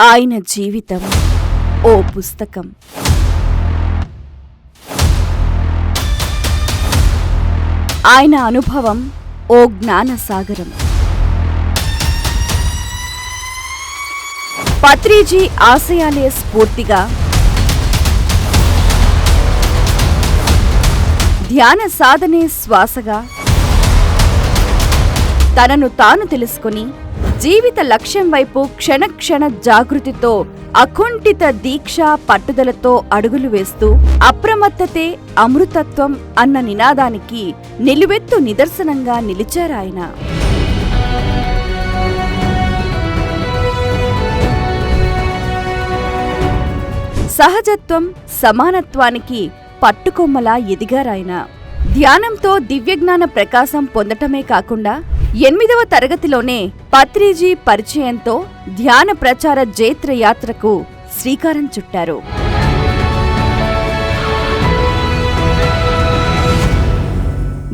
ఆయన జీవితం ఓ పుస్తకం. ఆయన అనుభవం ఓ జ్ఞానసాగరం. పత్రిజీ ఆశయాలే స్ఫూర్తిగా ధ్యాన సాధనే శ్వాసగా తనను తాను తెలుసుకుని జీవిత లక్ష్యం వైపు క్షణక్షణ జాగృతితో అకుంఠిత దీక్ష పట్టుదలతో అడుగులు వేస్తూ అప్రమత్తతే అమృతత్వం అన్న నినాదానికి నిలువెత్తు నిదర్శనంగా నిలిచారాయన సహజత్వం సమానత్వానికి పట్టుకొమ్మలా ఎదిగారాయన. ధ్యానంతో దివ్యజ్ఞాన ప్రకాశం పొందటమే కాకుండా ఎనిమిదవ తరగతిలోనే పత్రిజీ పరిచయంతో ధ్యాన ప్రచార జైత్ర యాత్రకు శ్రీకారం చుట్టారు.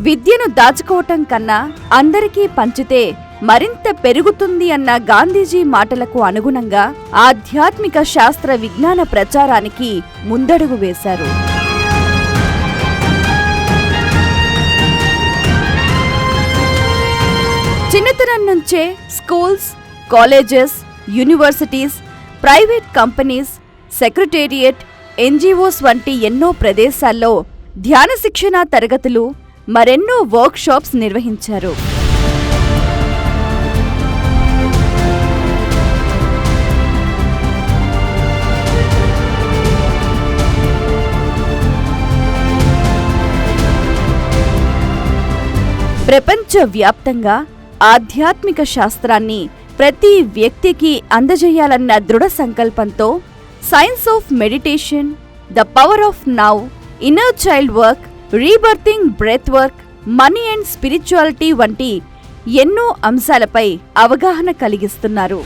విద్యను దాచుకోవటం కన్నా అందరికీ పంచితే మరింత పెరుగుతుంది అన్న గాంధీజీ మాటలకు అనుగుణంగా ఆధ్యాత్మిక శాస్త్ర విజ్ఞాన ప్రచారానికి ముందడుగు వేశారు. చిన్నతనం నుంచే schools colleges universities private companies secretariat NGOs వంటి ఎన్నో ప్రదేశాల్లో ధ్యాన శిక్షణ తరగతులు మరెన్నో వర్క్షాప్స్ నిర్వహించారు. ప్రపంచవ్యాప్తంగా ఆధ్యాత్మిక శాస్త్రాన్ని ప్రతి వ్యక్తికి అందజేయాలన్న దృఢ సంకల్పంతో science of meditation the power of now inner child work rebirthing breath work money and spirituality వంటి ఎన్నో అంశాలపై అవగాహన కలిగిస్తున్నారు.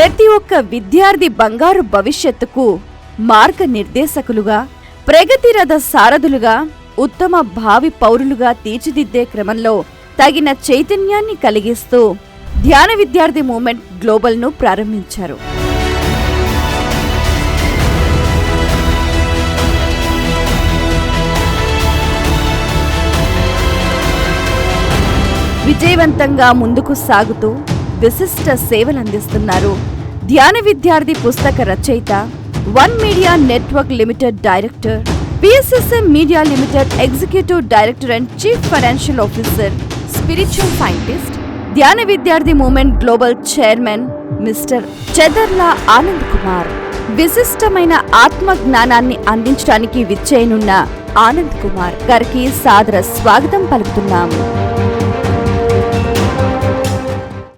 ప్రతి ఒక్క విద్యార్థి బంగారు భవిష్యత్తుకు మార్గనిర్దేశకులుగా ప్రగతిరథ సారథులుగా ఉత్తమ భావి పౌరులుగా తీర్చిదిద్దే క్రమంలో తగిన చైతన్యాన్ని కలిగిస్తూ ధ్యాన విద్యార్థి మూమెంట్ గ్లోబల్ను ప్రారంభించారు. విజయవంతంగా ముందుకు సాగుతూ విశిష్ట సేవలందిస్తున్నారు ధ్యాన విద్యార్థి పుస్తక రచయిత one media network limited director PSSM media limited executive director and chief financial officer spiritual scientist Dhyana Vidyarthi movement global chairman mister Chedarla Anand Kumar. విశిష్టమైన ఆత్మ జ్ఞానాన్ని అందించడానికి విచ్చేయనున్న ఆనంద్ కుమార్ గారికి సాదర స్వాగతం పలుకుతున్నాము.